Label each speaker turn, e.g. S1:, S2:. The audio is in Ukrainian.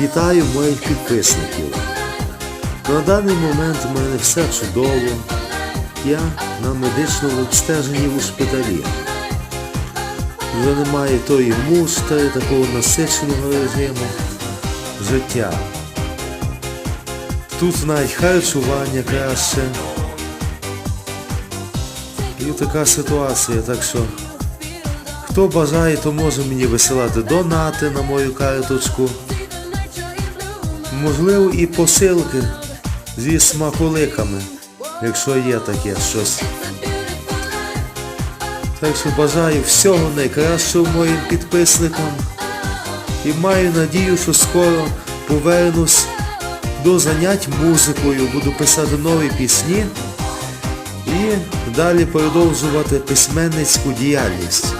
S1: Вітаю моїх підписників. На даний момент у мене все чудово. Я на медичному обстеженні в шпиталі. Вже немає тої мусти, такого насиченого режиму життя. Тут навіть харчування краще. І така ситуація, так що хто бажає, то може мені висилати донати на мою карточку. Можливо, і посилки зі смаколиками, якщо є таке щось. Так що бажаю всього найкращого моїм підписникам і маю надію, що скоро повернусь до занять музикою, буду писати нові пісні і далі продовжувати письменницьку діяльність.